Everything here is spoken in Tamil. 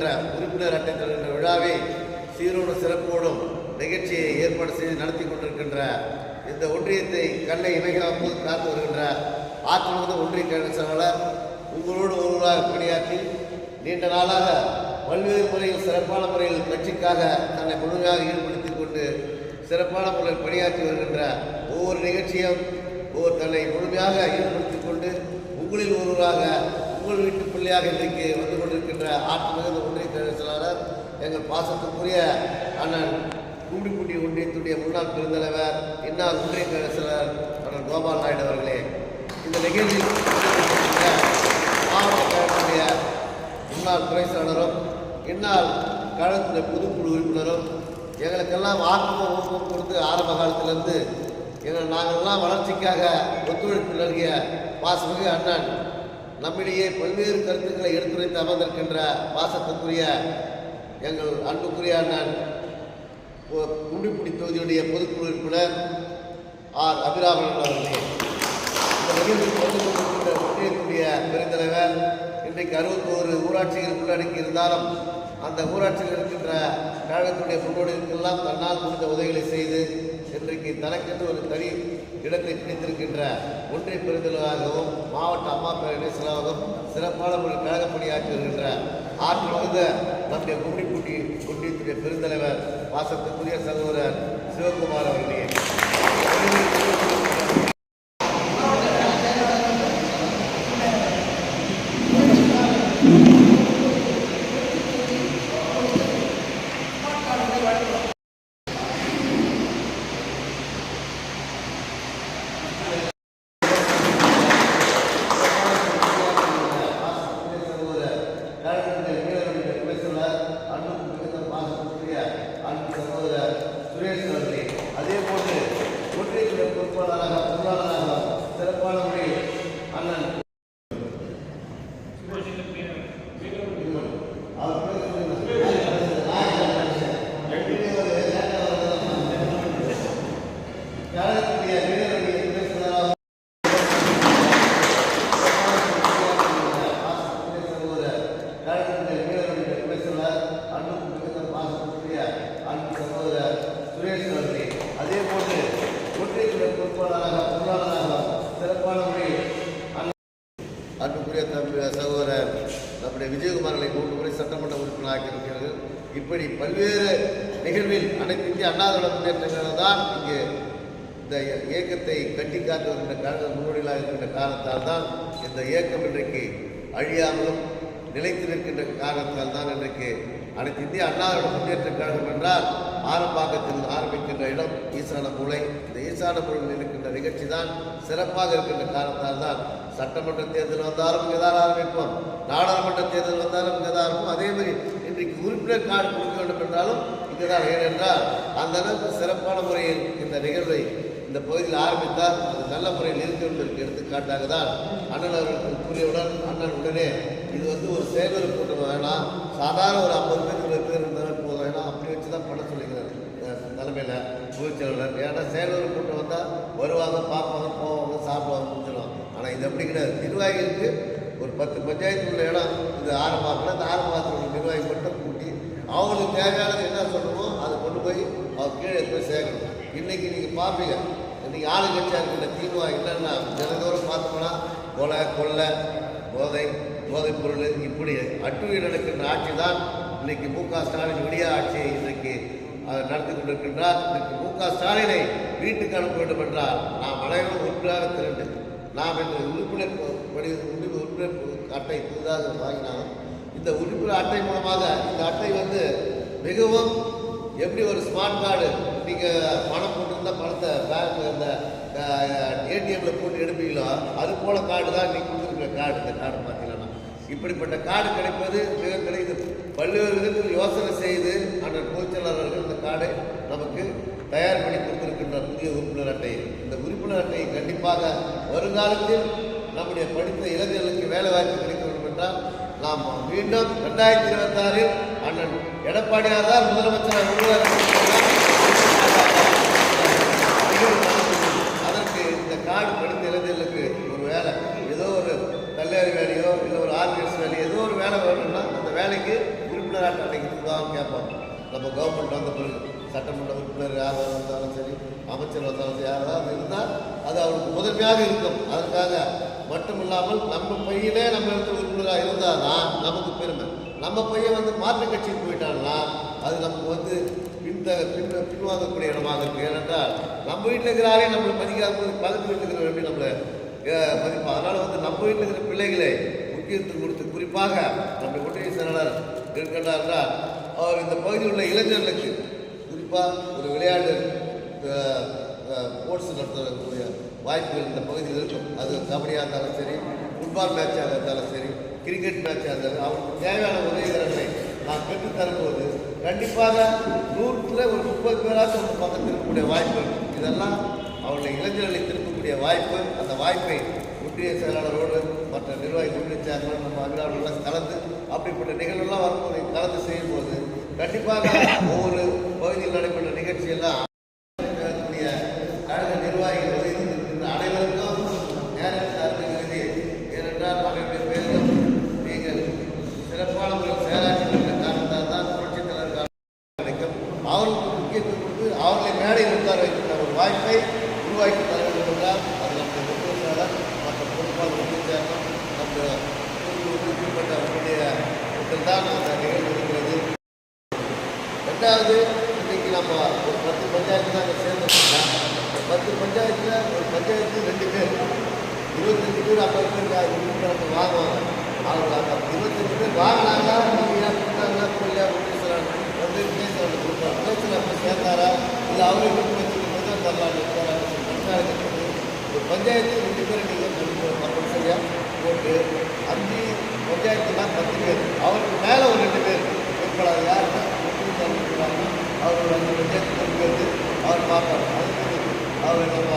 அட்டை உறுப்பினர் அட்டை தருகின்ற விழாவை சீரோடு சிறப்போடும் நிகழ்ச்சியை ஏற்பாடு செய்து நடத்தி கொண்டிருக்கின்ற இந்த ஒன்றியத்தை கண்ணை இமைகாப்பு காத்து வருகின்ற ஆற்றுமுக ஒன்றிய கழக செயலாளர் உங்களோடு ஒருவராக பணியாற்றி நீண்ட நாளாக பல்வேறு முறையில் சிறப்பான முறையில் கட்சிக்காக தன்னை முழுமையாக ஈடுபடுத்திக் கொண்டு சிறப்பான முறையில் பணியாற்றி வருகின்ற ஒவ்வொரு நிகழ்ச்சியும் ஒவ்வொரு தன்னை முழுமையாக ஈடுபடுத்திக் கொண்டு உங்களில் ஒருவராக உங்கள் வீட்டு பிள்ளையாக இன்றைக்கு வந்து கொண்டிருக்கின்ற ஆற்று மிகுந்த ஒன்றிய கழக செயலாளர் எங்கள் பாசத்துக்குரிய அண்ணன் கும்பிடிக்குட்டி ஒன்றியத்துடைய முன்னாள் பெருந்தலைவர் இன்னார் ஒன்றிய தலைவர் செயலாளர் அண்ணன் கோபால் நாயுடு அவர்களே. இந்த நிகழ்ச்சியில் பங்கேற்றிருக்கின்ற மாவட்ட முன்னாள் துறை செயலரும் இன்னால் கழகத்துடைய பொதுக்குழு உறுப்பினரும் எங்களுக்கெல்லாம் ஆத்ம ஊக்கம் கொடுத்து ஆரம்ப காலத்திலிருந்து எங்கள் நாங்கள்லாம் வளர்ச்சிக்காக ஒத்துழைப்பு நல்கிய பாசமிகு அண்ணன் நம்மிடையே பல்வேறு கருத்துக்களை எடுத்துரைத்து அமர்ந்திருக்கின்ற பாசத்துக்குரிய எங்கள் அன்புக்குரிய அண்ணன் குண்டிப்புடி தொகுதியுடைய பொதுக்குழு உறுப்பினர் ஆர். அபிராமன் அவர்களே. இந்த கொண்டிருக்கின்ற ஒன்றியத்துடைய பெருந்தலைவர் இன்றைக்கு அறுபத்தோரு ஊராட்சிகள் உள்ளடக்கி இருந்தாலும் அந்த ஊராட்சியில் இருக்கின்ற கழகத்துடைய முன்னோடிகளுக்கெல்லாம் தன்னால் முடிந்த உதவிகளை செய்து இன்றைக்கு தனக்கென்று ஒரு தனி இடத்தை பிடித்திருக்கின்ற ஒன்றிய பெருந்தலைவராகவும் மாவட்ட அம்மா பேரவை செலவாகவும் சிறப்பான ஒரு கழகப்படியாற்றி வருகின்ற ஆற்றல் வகுந்த நம்முடைய குண்டிக்குட்டி குட்டியத்துடைய பெருந்தலைவர் வாசத்துக்குரிய சகோதரர் சிவகுமார் பொறுப்பாளராக பொருளாளராக சிறப்பான முறையில் அண்ணன். அவர் பேர் சொல்லுங்க. கழகத்துடைய வீரர்களுடைய துணை செயலாளர் அதே போன்று ஒன்றிய பொறுப்பாளராக பொருளாளராக சிறப்பான முறையில் அன்புக்குரிய தம்பி சகோதரர் நம்முடைய விஜயகுமார்களை மூன்று முறை சட்டமன்ற உறுப்பினராக இருக்கிறது இப்படி பல்வேறு நிகழ்வில் அனைத்து இந்திய அண்ணா முன்னேற்றங்கள் தான் இங்கே இந்த இயக்கத்தை கட்டி காத்து வருகின்ற கழக முன்னோடிகளாக இருக்கின்ற காரணத்தால் தான் இந்த இயக்கம் இன்றைக்கு அழியாமலும் நிலைத்து நிற்கின்ற காரணத்தால் தான் இன்றைக்கு அனைத்து இந்திய அண்ணா முன்னேற்ற கழகம் என்றால் ஆரம்பாக்கத்தில் ஆரம்பிக்கின்ற இடம் ஈசான மூளை இந்த ஈசான மூலையில் இருக்கின்ற நிகழ்ச்சி தான் சிறப்பாக இருக்கின்ற காரணத்தால் தான் சட்டமன்ற தேர்தல் வந்தாலும் இங்கே தான் ஆரம்பிப்போம். நாடாளுமன்ற தேர்தல் வந்தாலும் இங்கே தான் இருக்கும் அதே மாதிரி இன்றைக்கு உறுப்பினர் கார்டு கொடுக்க வேண்டும் என்றாலும் இங்கே தான் ஏனென்றால் அந்த அளவுக்கு சிறப்பான முறையில் இந்த நிகழ்வை இந்த பகுதியில் ஆரம்பித்தால் அது நல்ல முறையில் இருக்கு என்பதற்கு எடுத்துக்காட்டாக தான் அண்ணன் அவர்களுக்கு கூறியவுடன் அண்ணன் உடனே இது வந்து ஒரு சேவல் கூட்டம் வேணாம் சாதாரண ஒரு ஐம்பது பேர் இருபது பேர் இருந்தாலும் போதும். வேணாம் அப்படி வச்சு தான் பண்ண சொல்லிக்கிறார் தலைமையில் பொதுச்செயலாளர் ஏன்னா சேவல் கூட்டம் வந்தால் வருவாங்க பார்ப்பாங்க போவாங்க சாப்பிடுவாங்க முடிஞ்சிடும். ஆனால் இது அப்படி கிடையாது. நிர்வாகிகளுக்கு ஒரு பத்து பஞ்சாயத்து உள்ள இடம் இது ஆரம்பத்தில் அந்த ஆரம்பத்தில் நிர்வாகி மட்டும் கூட்டி அவங்களுக்கு தேவையானது என்ன சொல்லணுமோ அதை கொண்டு போய் அவர் கீழே போய் சேர்க்கணும். இன்றைக்கி நீங்கள் பார்ப்பீங்க இன்னைக்கு ஆளுங்கட்சியாக இருக்கிற திமுக என்னென்னா தினந்தோறும் பார்த்தோம்னா கொலை கொள்ளை போதை போதைப் பொருள் இப்படி அட்டுயில் நடக்கின்ற ஆட்சி தான் இன்றைக்கி மு க ஸ்டாலின் விடிய ஆட்சியை இன்றைக்கு அவர் நடத்தி கொண்டிருக்கின்றார். இன்றைக்கு மு க ஸ்டாலினை வீட்டுக்கு அனுப்ப வேண்டும் என்றால் நாம் அனைவரும் ஒன்றாக திரண்டு நாம் இன்று உறுப்பினர் படி உறுப்பினர் அட்டை புதிதாக வாங்கினாலும் இந்த உறுப்பினர் அட்டை மூலமாக இந்த அட்டை வந்து மிகவும் எப்படி ஒரு ஸ்மார்ட் கார்டு நீங்கள் பணம் போட்டிருந்தா பணத்தை பேங்க் இந்த ஏடிஎம்மில் போட்டு எடுப்பீங்களோ அது போல கார்டு தான் நீங்கள் கொடுத்துருக்குற கார்டு இந்த கார்டு பார்த்தீங்கன்னா. இப்படிப்பட்ட கார்டு கிடைப்பது மிக கிடைக்குது பல்வேறு விதத்தில் யோசனை செய்து அண்ணன் பொதுச்செயலாளர்கள் இந்த கார்டை நமக்கு தயார் பண்ணி கொடுத்திருக்கின்ற புதிய உறுப்பினர் அட்டை. இந்த உறுப்பினர் அட்டை கண்டிப்பாக வருங்காலத்தில் நம்முடைய படித்த இளைஞர்களுக்கு வேலை வாய்ப்பு கிடைக்க வேண்டும் என்றால் நாம் மீண்டும் ரெண்டாயிரத்தி இருபத்தாறில் அண்ணன் எடப்பாடியார் தான் முதலமைச்சராக உருவாக்க அதற்கு இந்த கார்டு படித்த இளைஞர்களுக்கு ஒரு வேலை ஏதோ ஒரு கல்யாணி வேலையோ இல்லை ஒரு ஆர்கனைஸ் வேலையோ ஏதோ ஒரு வேலை வேணும்னா அந்த வேலைக்கு உறுப்பினராக அன்னைக்கு இதுதான் கேட்பாங்க. நம்ம கவர்மெண்ட் வந்த பிறகு. சட்டமன்ற உறுப்பினர் யாராக இருந்தாலும் சரி அமைச்சர் வந்தாலும் சரி யாராவது இருந்தால் அது அவருக்கு முதன்மையாக இருக்கும். அதற்காக மட்டும் இல்லாமல் நம்ம பையனே நம்ம இடத்துல உறுப்பினராக இருந்தால் தான் நமக்கு பெருமை. நம்ம பையன் வந்து மாற்று கட்சிக்கு போயிட்டான்னா அது நமக்கு வந்து பின்த பின் பின்வாங்கக்கூடிய இடமாக இருக்கும். ஏனென்றால் நம்ம வீட்டில் இருக்கிறாரே நம்மளை மதிக்காத போது பக்கத்து வீட்டில் இருக்கிற எப்படி நம்மளை மதிப்போம் அதனால் வந்து நம்ம வீட்டில் இருக்கிற பிள்ளைகளை முக்கியத்துவம் கொடுத்து குறிப்பாக நம்ம ஒன்றிய செயலாளர் இருக்கின்றார் என்றால் அவர் இந்த பகுதியில் உள்ள இளைஞர்களுக்கு குறிப்பாக ஒரு விளையாட்டு ஸ்போர்ட்ஸ் நடத்தக்கூடிய வாய்ப்புகள் இந்த பகுதியில் இருக்கும். அது கபடியாக இருந்தாலும் சரி ஃபுட்பால் மேட்சாக இருந்தாலும் சரி கிரிக்கெட் மேட்சாக இருந்தாலும் அவருக்கு தேவையான உதவிகரங்களை நான் பெற்றுத் தரும்போது கண்டிப்பாக நூற்றில் ஒரு முப்பது பேராக ஒரு பக்கம் திருக்கக்கூடிய வாய்ப்பு இதெல்லாம் அவருடைய இளைஞர்களை திருப்பக்கூடிய வாய்ப்பு. அந்த வாய்ப்பை ஒன்றிய செயலாளரோடு மற்ற நிர்வாகி ஒன்றிய செயலாளர் நம்ம அபிராவெல்லாம் கலந்து அப்படிப்பட்ட நிகழ்வுலாம் வரும்போது கலந்து செய்யும்போது கண்டிப்பாக ஒவ்வொரு பகுதியில் நடைபெற்ற நிகழ்ச்சியெல்லாம் இருக்கக்கூடிய கழக நிர்வாகிகள் உதவி இருக்கின்ற அனைவருக்கும் நேரம் சார்ந்த கருதி ஏனென்றால் அவருடைய பேரிலும் நீங்கள் சிறப்பான முறையில் செயலாற்றுகின்ற காரணத்தால் தான் புரட்சித் தலைவர் கிடைக்கும் அவர்களுக்கு முக்கியத்துவம் கொடுத்து அவர்களை மேடையில் உட்கார வைக்கின்ற ஒரு வாய்ப்பை உருவாக்கி தர என்றால் அது நம்முடைய முக்கியஸ்தானர் மற்ற பொறுப்பாளர் முக்கியஸ்தானம் நம்முடைய குறிப்பிட்ட தான் அந்த நிகழ்வு இருக்கிறது. ரெண்டாவது நம்ம ஒரு பத்து பஞ்சாயத்து தான் அங்கே சேர்ந்துருக்கோம்னா பத்து பஞ்சாயத்தில் ஒரு பஞ்சாயத்து ரெண்டு பேர் இருபத்தஞ்சு பேர் ஐம்பது பேர் நம்ம வாங்குவாங்க. அவங்க அந்த இருபத்தஞ்சு பேர் வாங்கினாங்க நீங்கள் ஏன் கொடுத்தாங்க இல்லையா பேசுகிறாங்க வந்து பேசுகிறாங்க கொடுப்பாங்க பேசுகிற அப்போ சேர்ந்தாரா? இல்லை அவரே விட்டு வச்சுட்டு தான் தரலான்னு இருக்காங்க ஒரு பஞ்சாயத்து ரெண்டு பேர் நீங்கள் கம்பல்சரியாக போட்டு அஞ்சு பஞ்சாயத்துனா பத்து பேர். அவருக்கு மேலே ஒரு ரெண்டு பேர். வேட்பாளர் யாருன்னா இருக்கிறாங்க அவர் அஞ்சு பஞ்சாயத்து இருக்கிறது அவர் பார்ப்பார் அவர் நம்ம